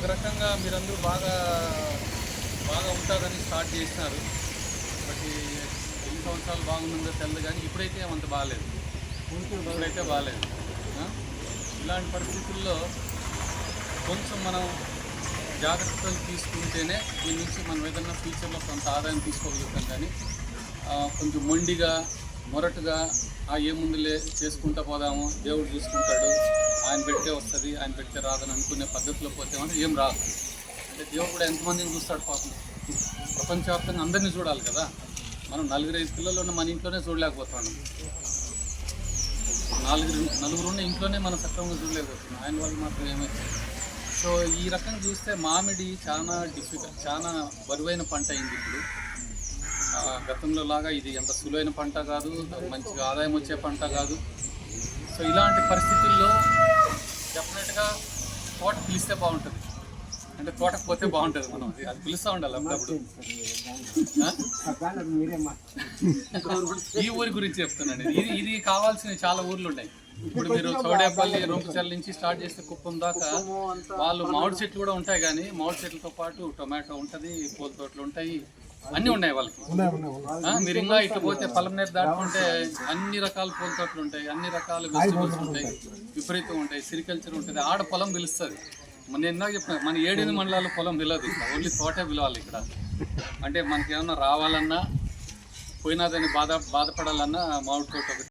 ఒక రకంగా మీరందరూ బాగా బాగా ఉంటుందని స్టార్ట్ చేసినారు. బట్ ఎన్ని సంవత్సరాలు బాగుందో తెలియదు కానీ ఇప్పుడైతే అంత బాగాలేదు ఇప్పుడైతే బాగాలేదు ఇలాంటి పరిస్థితుల్లో కొంచెం మనం జాగ్రత్తలు తీసుకుంటేనే దీని నుంచి మనం ఏదన్నా ఫ్యూచర్లో కొంత ఆదాయం తీసుకోగలుగుతాం కానీ కొంచెం మొండిగా మొరటుగా ఆ ఏముందులే చేసుకుంటా పోదాము దేవుడు చూసుకుంటాడు ఆయన పెట్టే వస్తుంది ఆయన పెట్టే రాదని అనుకునే పద్ధతిలో పోతే మనం ఏం రాదు. అంటే దేవుడు కూడా ఎంతమందిని చూస్తాడు పాపం? ప్రపంచవ్యాప్తంగా అందరినీ చూడాలి కదా. మనం నలుగురు ఐదు పిల్లలు ఉన్న మన ఇంట్లోనే చూడలేకపోతున్నాం. నలుగురు నలుగురు ఉన్న ఇంట్లోనే మనం సక్రమంగా చూడలేకపోతున్నాం. ఆయన వాళ్ళు మాత్రం ఏమైతే? సో ఈ రకంగా చూస్తే మామిడి చాలా డిఫికల్ట్ చాలా బరువైన పంట అయింది ఇప్పుడు. గతంలో లాగా ఇది అంత సులువైన పంట కాదు మంచిగా ఆదాయం వచ్చే పంట కాదు. సో ఇలాంటి పరిస్థితుల్లో డెఫినెట్గా తోట పిలిస్తే బాగుంటుంది. అంటే తోటకు పోతే బాగుంటుంది మనం. అది- అది పిలుస్తూ ఉండాలి అప్పుడప్పుడు. ఈ ఊరి గురించి చెప్తున్నాను ఇది ఇది కావాల్సిన చాలా ఊర్లు ఉన్నాయి. ఇప్పుడు మీరు చౌడేపల్లి రొంపచల్ నుంచి స్టార్ట్ చేస్తే కుప్పం దాకా వాళ్ళు మామిడి చెట్లు కూడా ఉంటాయి కానీ మామిడి చెట్లతో పాటు టొమాటో ఉంటుంది పూల తోటలు ఉంటాయి. అన్నీ ఉన్నాయి వాళ్ళకి. మీరు ఇంకా ఇటు పోతే పొలంనేరు దాటుకుంటే అన్ని రకాల పూల తోటలు ఉంటాయి అన్ని రకాల వెజిటబుల్స్ ఉంటాయి విపరీతం ఉంటాయి సిరికల్చర్ ఉంటుంది. ఆడ పొలం పిలుస్తుంది. మన ఇందాక చెప్పిన మన ఏడెనిమిది మండలాల పొలం పిలవదు ఇక్కడ. ఓన్లీ తోటే పిలవాలి ఇక్కడ. అంటే మనకి ఏమన్నా రావాలన్నా పోయినాదని బాధ బాధపడాలన్నా మామిడి తోట ఒకటి